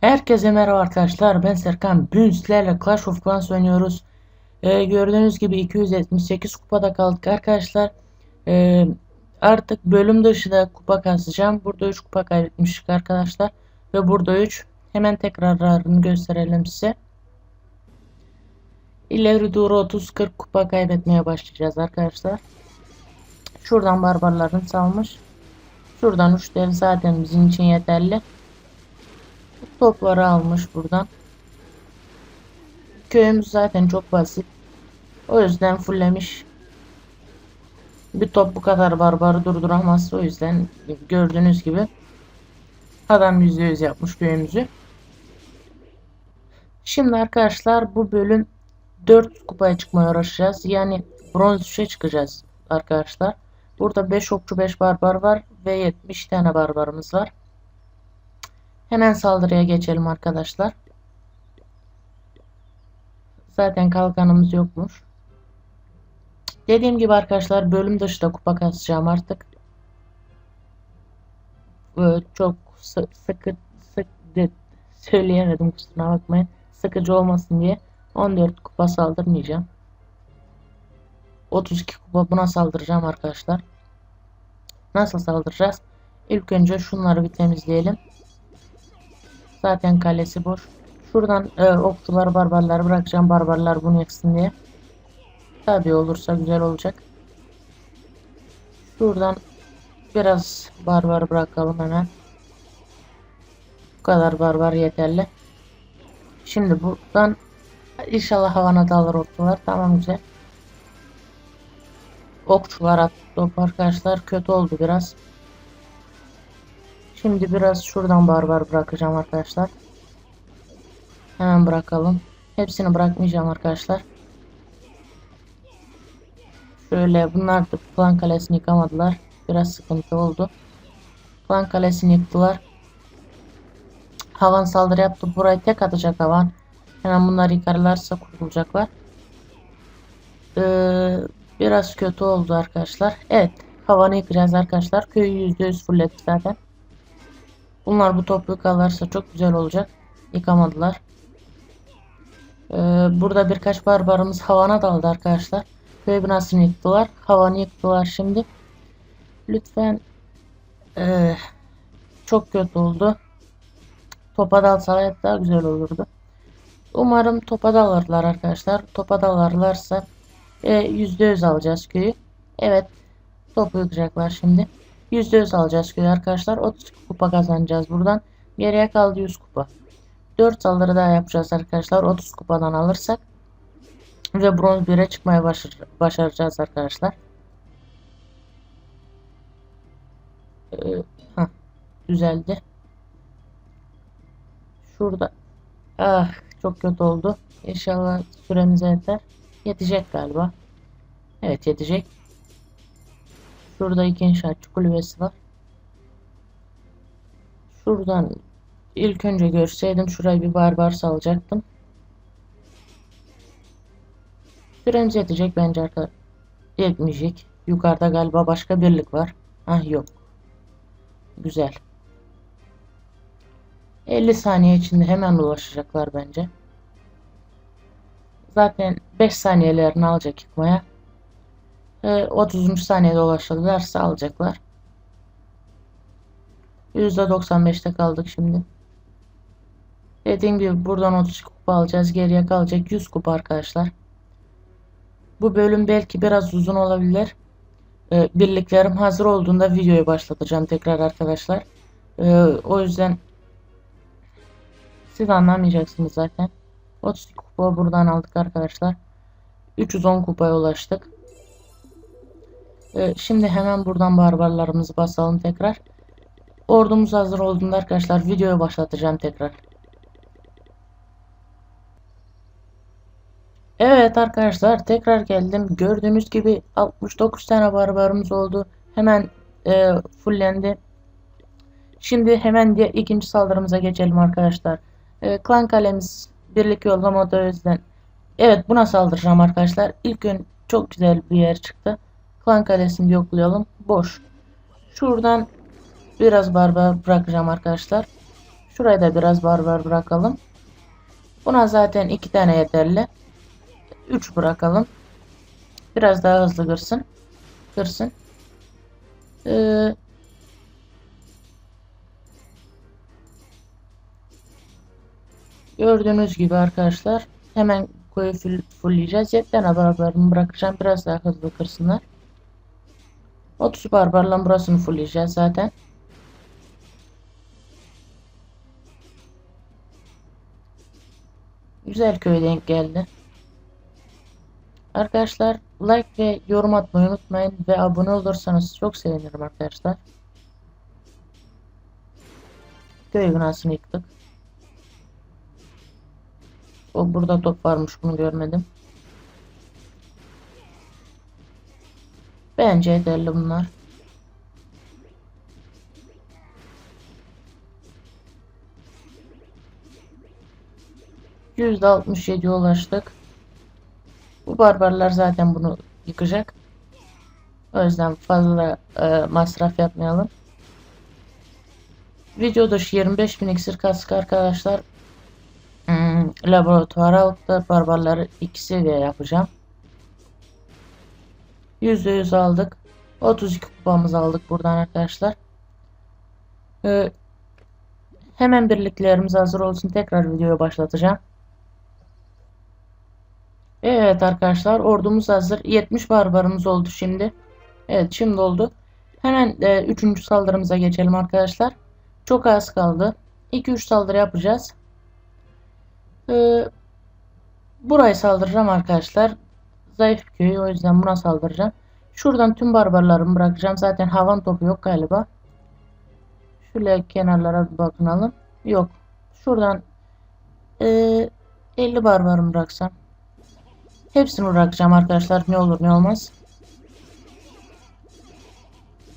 Herkese merhaba arkadaşlar. Ben Serkan. Bugün sizlerle Clash of Clans oynuyoruz. Ee, Gördüğünüz gibi 278 kupada kaldık arkadaşlar. Ee, Artık bölüm dışı da kupa kasacağım Burada 3 kupa kaybetmiştik arkadaşlar. Ve burada 3 Hemen tekrarlarını gösterelim size. İleri doğru 30-40 kupa kaybetmeye başlayacağız arkadaşlar. Şuradan barbarların salmış. Şuradan 3 dev zaten bizim için yeterli Topları almış buradan. Köyümüz zaten çok basit. O yüzden fulllemiş. Bir top bu kadar barbarı durduramaz. O yüzden gördüğünüz gibi adam %100 yapmış köyümüzü. Şimdi arkadaşlar bu bölüm 4 kupaya çıkmaya uğraşacağız. Yani bronz 3'e çıkacağız arkadaşlar. Burada 5 okçu 5 barbar var ve 70 tane barbarımız var. Hemen saldırıya geçelim arkadaşlar. Zaten kalkanımız yokmuş. Dediğim gibi arkadaşlar bölüm dışında kupa kasacağım artık. Böyle çok sı sıkı sık de, söyleyemedim kusura bakmayın. Sıkıcı olmasın diye 14 kupa saldırmayacağım. 32 kupa buna saldıracağım arkadaşlar. Nasıl saldıracağız? İlk önce şunları bir temizleyelim. Zaten kalesi boş. Şuradan e, okçular barbarları bırakacağım. Barbarlar bunu yaksın diye. Tabi olursa güzel olacak. Şuradan biraz barbar bırakalım hemen. Bu kadar barbar yeterli. Şimdi buradan inşallah havana dalır okçular. Tamam güzel. Okçular attı top arkadaşlar. Kötü oldu biraz. Şimdi biraz şuradan barbar bırakacağım arkadaşlar. Hemen bırakalım. Hepsini bırakmayacağım arkadaşlar. Şöyle bunlar da klan kalesini yıkamadılar. Biraz sıkıntı oldu. Klan kalesini yıktılar. Havan saldırı yaptı. Burayı tek atacak havan. Hemen bunlar yıkarlarsa kurtulacaklar. Ee, biraz kötü oldu arkadaşlar. Evet. Havanı yıkacağız arkadaşlar. Köyü %100 fullledik zaten. Bunlar bu topu yıkarlarsa çok güzel olacak. Yıkamadılar. Ee, burada birkaç barbarımız havana daldı arkadaşlar. Köy binasını yıktılar. Havanı yıktılar şimdi. Lütfen ee, çok kötü oldu. Topa dalsalar daha güzel olurdu. Umarım topa dalarlar arkadaşlar. Topa dalarlarsa e, %100 alacağız köyü. Evet. Topu yıkacaklar şimdi. %100 alacağız köyü arkadaşlar. 30 kupa kazanacağız buradan. Geriye kaldı 100 kupa. 4 saldırı daha yapacağız arkadaşlar. 30 kupadan alırsak. Ve bronz 1'e çıkmaya başar başaracağız arkadaşlar. Ee, heh, düzeldi. Şurada. Ah çok kötü oldu. İnşallah süremize yeter. Yetecek galiba. Evet yetecek. Şurada iki inşaatçı kulübesi var. Şuradan ilk önce görseydim şurayı bir barbar salacaktım. Süremiz yetecek bence arkadaşlar. Yetmeyecek. Yukarıda galiba başka birlik var. Ah yok. Güzel. 50 saniye içinde hemen ulaşacaklar bence. Zaten 5 saniyelerini alacak yıkmaya. E, 30. saniyede ulaşırlarsa alacaklar. %95'te kaldık şimdi. Dediğim gibi buradan 30 kupa alacağız. Geriye kalacak 100 kupa arkadaşlar. Bu bölüm belki biraz uzun olabilir. Ee, birliklerim hazır olduğunda videoyu başlatacağım tekrar arkadaşlar. Ee, o yüzden siz anlamayacaksınız zaten. 32 kupa buradan aldık arkadaşlar. 310 kupaya ulaştık. Ee, şimdi hemen buradan barbarlarımızı basalım tekrar. Ordumuz hazır olduğunda arkadaşlar videoyu başlatacağım tekrar. Evet arkadaşlar tekrar geldim. Gördüğünüz gibi 69 tane barbarımız oldu. Hemen e, fullendi. Şimdi hemen diye ikinci saldırımıza geçelim arkadaşlar. E, klan kalemiz birlik yollama o yüzden. Evet buna saldıracağım arkadaşlar. İlk gün çok güzel bir yer çıktı. Klan kalesini yoklayalım. Boş. Şuradan biraz barbar bırakacağım arkadaşlar. Şuraya da biraz barbar bırakalım. Buna zaten iki tane yeterli. 3 bırakalım. Biraz daha hızlı kırsın. Kırsın. Ee, gördüğünüz gibi arkadaşlar hemen koyu full, fullleyeceğiz. 7 tane barbarımı bırakacağım. Biraz daha hızlı kırsınlar. 30 barbarla burasını fullleyeceğiz zaten. Güzel köy denk geldi. Arkadaşlar like ve yorum atmayı unutmayın ve abone olursanız çok sevinirim arkadaşlar. Köy binasını yıktık. O burada top varmış bunu görmedim. Bence yeterli bunlar. %67'ye ulaştık. Bu barbarlar zaten bunu yıkacak. O yüzden fazla e, masraf yapmayalım. Video dışı 25 bin iksir kask arkadaşlar. Hmm, laboratuvara barbarları 2 seviye yapacağım. %100 aldık. 32 kupamızı aldık buradan arkadaşlar. Ee, hemen birliklerimiz hazır olsun. Tekrar videoyu başlatacağım. Evet arkadaşlar ordumuz hazır. 70 barbarımız oldu şimdi. Evet şimdi oldu. Hemen e, 3. saldırımıza geçelim arkadaşlar. Çok az kaldı. 2-3 saldırı yapacağız. Ee, burayı saldıracağım arkadaşlar. Zayıf köy o yüzden buna saldıracağım. Şuradan tüm barbarlarımı bırakacağım. Zaten havan topu yok galiba. Şöyle kenarlara bir bakınalım. Yok. Şuradan e, 50 barbarımı bıraksam. Hepsini bırakacağım arkadaşlar. Ne olur ne olmaz.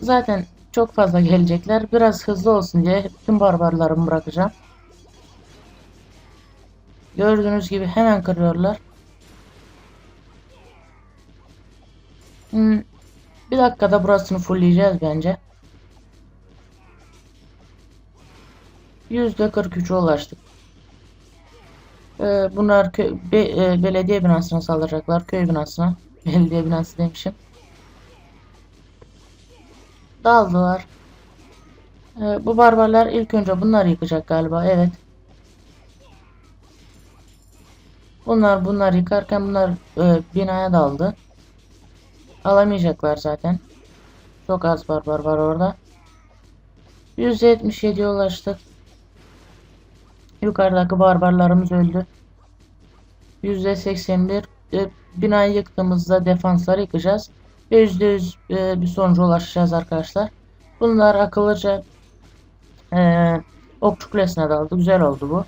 Zaten çok fazla gelecekler. Biraz hızlı olsun diye tüm barbarlarımı bırakacağım. Gördüğünüz gibi hemen kırıyorlar. Hmm, bir dakikada burasını fullleyeceğiz bence. %43'e ulaştık. Ee, bunlar köy, be, e, belediye binasına saldıracaklar. Köy binasına. Belediye binası demişim. Daldılar. Ee, bu barbarlar ilk önce bunları yıkacak galiba. Evet. Bunlar bunlar yıkarken bunlar e, binaya daldı. Alamayacaklar zaten. Çok az barbar var orada. %77'ye ulaştık. Yukarıdaki barbarlarımız öldü. %81 e, binayı yıktığımızda defansları yıkacağız. Ve %100 e, bir sonuca ulaşacağız arkadaşlar. Bunlar akıllıca e, okçu kulesine daldı. Güzel oldu bu.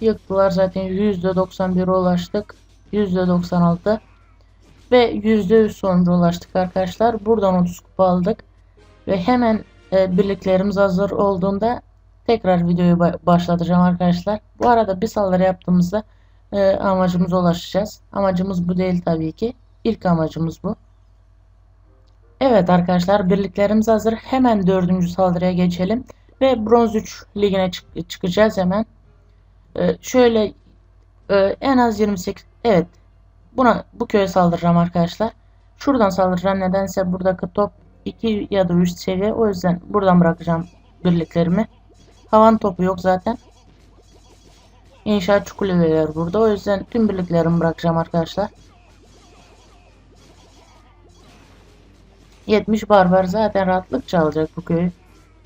Yıktılar zaten %91'e ulaştık. %96 ve %100 sonuca ulaştık arkadaşlar. Buradan 30 kupa aldık. Ve hemen e, birliklerimiz hazır olduğunda tekrar videoyu başlatacağım arkadaşlar. Bu arada bir saldırı yaptığımızda e, amacımıza ulaşacağız. Amacımız bu değil tabii ki. İlk amacımız bu. Evet arkadaşlar birliklerimiz hazır. Hemen dördüncü saldırıya geçelim. Ve bronz 3 ligine çık çıkacağız hemen. Ee, şöyle e, en az 28 evet buna bu köye saldıracağım arkadaşlar. Şuradan saldıracağım nedense buradaki top 2 ya da 3 seviye o yüzden buradan bırakacağım birliklerimi. Havan topu yok zaten. İnşaat kuleler burada o yüzden tüm birliklerimi bırakacağım arkadaşlar. 70 barbar zaten rahatlıkça alacak bu köyü.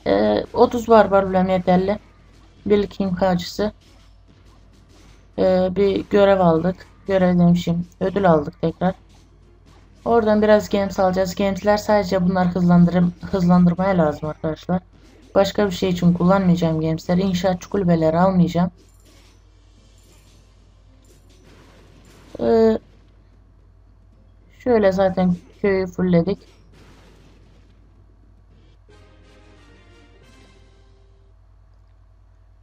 Ee, 30 barbar bile yeterli. Birlik imkacısı e, bir görev aldık. Görev demişim. Ödül aldık tekrar. Oradan biraz games alacağız. Games'ler sadece bunlar hızlandırım, hızlandırmaya lazım arkadaşlar. Başka bir şey için kullanmayacağım games'leri. İnşaatçı kulübeleri almayacağım. Ee, şöyle zaten köyü fullledik.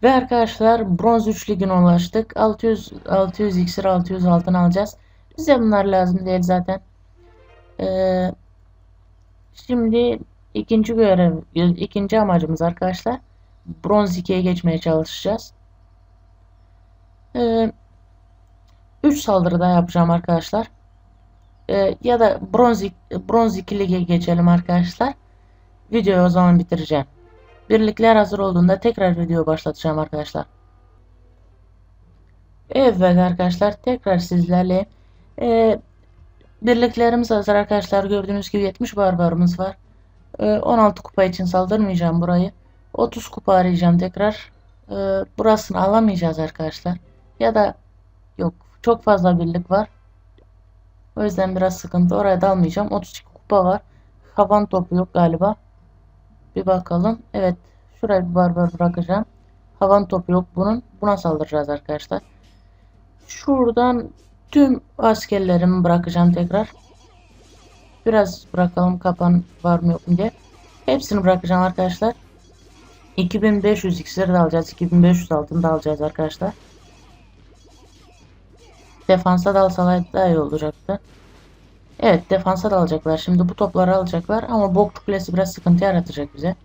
Ve arkadaşlar bronz 3 ligine ulaştık. 600 600 iksir 600 altın alacağız. Bize bunlar lazım değil zaten. Ee, şimdi ikinci görev ikinci amacımız arkadaşlar bronz 2'ye geçmeye çalışacağız. Ee, 3 saldırı daha yapacağım arkadaşlar. Ee, ya da bronz, bronz 2 lige geçelim arkadaşlar. Videoyu o zaman bitireceğim. Birlikler hazır olduğunda tekrar video başlatacağım arkadaşlar. Evet arkadaşlar tekrar sizlerle ee, birliklerimiz hazır arkadaşlar. Gördüğünüz gibi 70 barbarımız var. Ee, 16 kupa için saldırmayacağım burayı. 30 kupa arayacağım tekrar. Ee, burasını alamayacağız arkadaşlar. Ya da yok çok fazla birlik var. O yüzden biraz sıkıntı. Oraya dalmayacağım. 32 kupa var. Havan topu yok galiba. Bir bakalım. Evet. Şuraya bir barbar bırakacağım. Havan topu yok bunun. Buna saldıracağız arkadaşlar. Şuradan tüm askerlerimi bırakacağım tekrar. Biraz bırakalım kapan var mı yok mu diye. Hepsini bırakacağım arkadaşlar. 2500 iksir de alacağız. 2500 altın da alacağız arkadaşlar. Defansa dalsalar daha iyi olacaktı. Evet defansa da alacaklar. Şimdi bu topları alacaklar ama bokçu kulesi biraz sıkıntı yaratacak bize.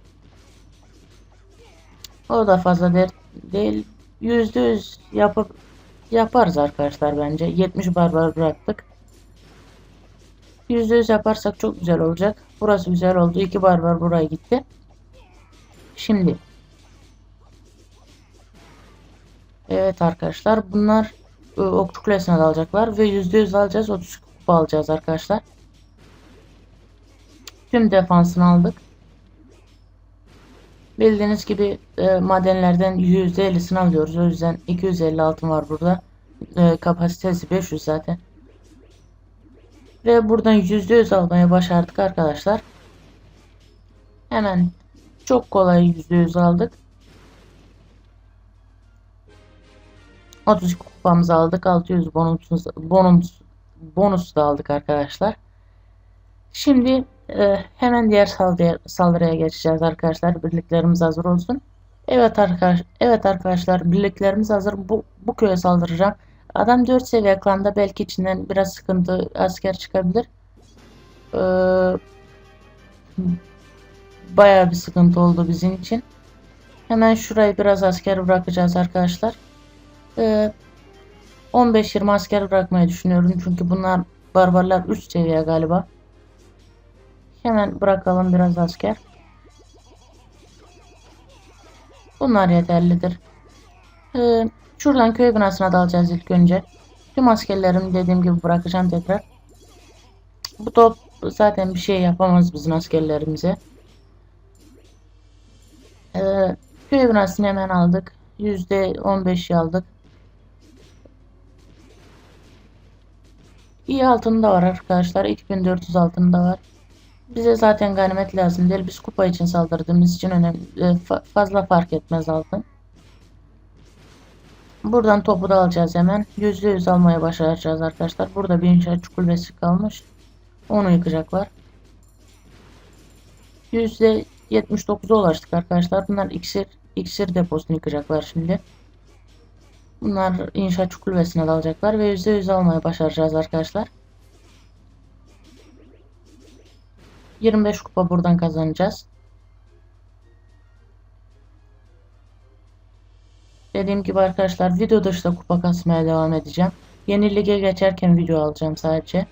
O da fazla değil. %100 yapıp yaparız arkadaşlar bence. 70 barbar bıraktık. %100 yaparsak çok güzel olacak. Burası güzel oldu. 2 barbar buraya gitti. Şimdi Evet arkadaşlar bunlar e, okçu kulesine dalacaklar ve %100 alacağız 30 kupa alacağız arkadaşlar. Tüm defansını aldık. Bildiğiniz gibi e, madenlerden %50'sini alıyoruz. O yüzden 250 altın var burada. E, kapasitesi 500 zaten. Ve buradan %100 almayı başardık arkadaşlar. Hemen çok kolay %100 aldık. 32 kupamızı aldık. 600 bonus, bonus, bonus da aldık arkadaşlar. Şimdi e, hemen diğer saldırıya, saldırıya geçeceğiz arkadaşlar. Birliklerimiz hazır olsun. Evet arkadaş, evet arkadaşlar birliklerimiz hazır. Bu, bu köye saldıracağım. Adam 4 seviye klanda belki içinden biraz sıkıntı asker çıkabilir. Ee, bayağı bir sıkıntı oldu bizim için. Hemen şurayı biraz asker bırakacağız arkadaşlar. Ee, 15-20 asker bırakmayı düşünüyorum. Çünkü bunlar barbarlar üst seviye galiba. Hemen bırakalım biraz asker. Bunlar yeterlidir. Ee, şuradan köy binasına dalacağız ilk önce. Tüm askerlerimi dediğim gibi bırakacağım tekrar. Bu top zaten bir şey yapamaz bizim askerlerimize. Ee, köy binasını hemen aldık. %15'i aldık. İyi altında var arkadaşlar. 2400 altında var. Bize zaten ganimet lazım değil. Biz kupa için saldırdığımız için önemli, e, fazla fark etmez altın. Buradan topu da alacağız hemen. %100 almaya başaracağız arkadaşlar. Burada bir inşaat kulübesi kalmış. Onu yıkacaklar. %79'a ulaştık arkadaşlar. Bunlar iksir, iksir deposunu yıkacaklar şimdi. Bunlar inşaat kulübesine dalacaklar ve %100 almaya başaracağız arkadaşlar. 25 kupa buradan kazanacağız. Dediğim gibi arkadaşlar video dışında kupa kasmaya devam edeceğim. Yeni lige geçerken video alacağım sadece.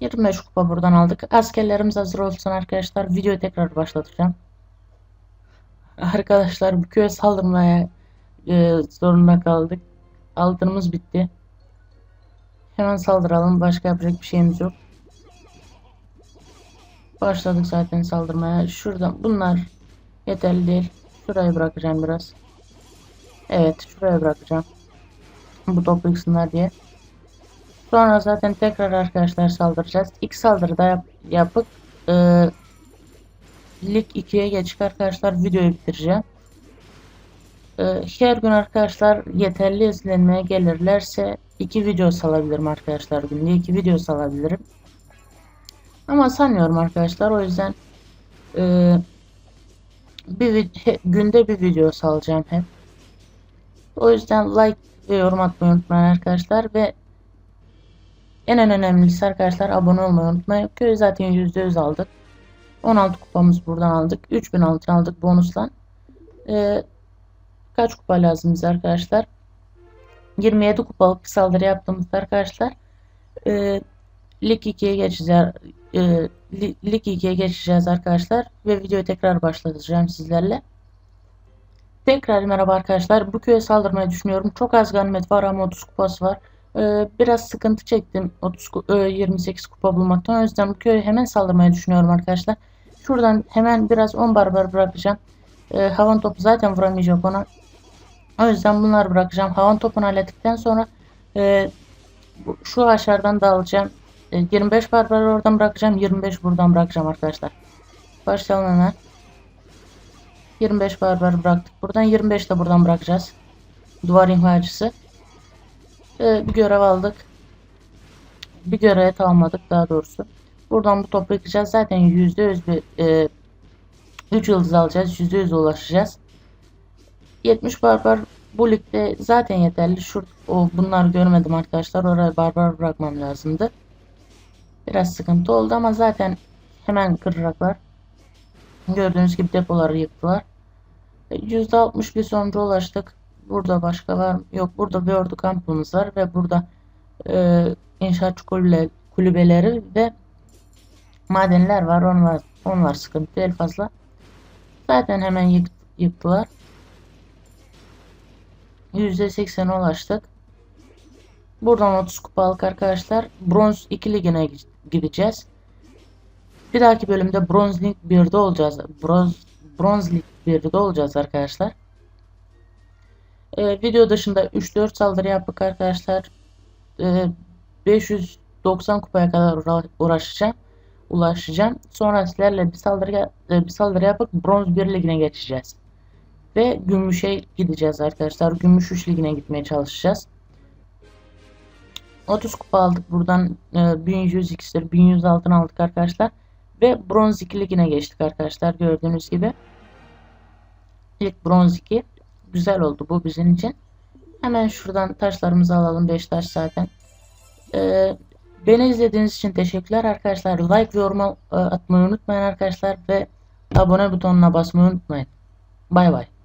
25 kupa buradan aldık. Askerlerimiz hazır olsun arkadaşlar. Videoyu tekrar başlatacağım. Arkadaşlar bu köye saldırmaya e, zorunda kaldık. Altınımız bitti. Hemen saldıralım. Başka yapacak bir şeyimiz yok. Başladık zaten saldırmaya. Şuradan bunlar yeterli değil. Şurayı bırakacağım biraz. Evet şuraya bırakacağım. Bu topu yıksınlar diye. Sonra zaten tekrar arkadaşlar saldıracağız. İlk saldırıda yap yapıp e, lig 2'ye geçip arkadaşlar videoyu bitireceğim. E, her gün arkadaşlar yeterli izlenmeye gelirlerse iki video salabilirim arkadaşlar günde iki video salabilirim. Ama sanmıyorum arkadaşlar o yüzden e, bir günde bir video salacağım hep. O yüzden like ve yorum atmayı unutmayın arkadaşlar ve en en önemlisi arkadaşlar abone olmayı unutmayın. Köy zaten %100 aldık. 16 kupamız buradan aldık. 3000 altın aldık bonusla. Ee, kaç kupa lazım bize arkadaşlar? 27 kupalık bir saldırı yaptığımızda arkadaşlar e, Lig 2'ye geçeceğiz. E, Li- Lig 2'ye geçeceğiz arkadaşlar ve videoyu tekrar başlatacağım sizlerle. Tekrar merhaba arkadaşlar. Bu köye saldırmayı düşünüyorum. Çok az ganimet var ama 30 kupası var. Ee, biraz sıkıntı çektim 30 ku- e, 28 kupa bulmaktan. O yüzden bu köye hemen saldırmayı düşünüyorum arkadaşlar. Şuradan hemen biraz 10 barbar bırakacağım. Ee, havan topu zaten vuramayacak ona. O yüzden bunları bırakacağım. Havan topunu hallettikten sonra e, şu aşağıdan da alacağım. E, 25 barbar oradan bırakacağım. 25 buradan bırakacağım arkadaşlar. Başlayalım hemen. 25 barbar bıraktık. Buradan 25 de buradan bırakacağız. Duvar imhacısı. Ee, bir görev aldık. Bir görev almadık daha doğrusu. Buradan bu topu yıkacağız. Zaten %100 bir e, 3 yıldız alacağız. %100 ulaşacağız. 70 barbar bu ligde zaten yeterli. Şu o bunları görmedim arkadaşlar. Oraya barbar bırakmam lazımdı. Biraz sıkıntı oldu ama zaten hemen kıracaklar. Gördüğünüz gibi depoları yıktılar. E, %60 bir sonuca ulaştık. Burada başka var? Yok burada bir ordu kampımız var ve burada e, kulübe, kulübeleri ve madenler var. Onlar, onlar sıkıntı değil fazla. Zaten hemen yık, yıktılar. %80'e ulaştık. Buradan 30 kupa aldık arkadaşlar. Bronz 2 ligine gi- gideceğiz. Bir dahaki bölümde Bronz Lig 1'de olacağız. Bronz, Bronz Lig 1'de olacağız arkadaşlar. Ee, video dışında 3-4 saldırı yaptık arkadaşlar. Ee, 590 kupaya kadar uğra- uğraşacağım. Ulaşacağım. Sonra sizlerle bir saldırı e, bir saldırı yapıp Bronz 1 ligine geçeceğiz. Ve Gümüş'e gideceğiz arkadaşlar. Gümüş 3 ligine gitmeye çalışacağız. 30 kupa aldık. Buradan e, 1100 iksir, 1100 altın aldık arkadaşlar. Ve bronz 2 ligine geçtik arkadaşlar. Gördüğünüz gibi. İlk bronz 2. Güzel oldu bu bizim için. Hemen şuradan taşlarımızı alalım. 5 taş zaten. E, beni izlediğiniz için teşekkürler arkadaşlar. Like ve yorum e, atmayı unutmayın arkadaşlar. Ve abone butonuna basmayı unutmayın. Bay bay.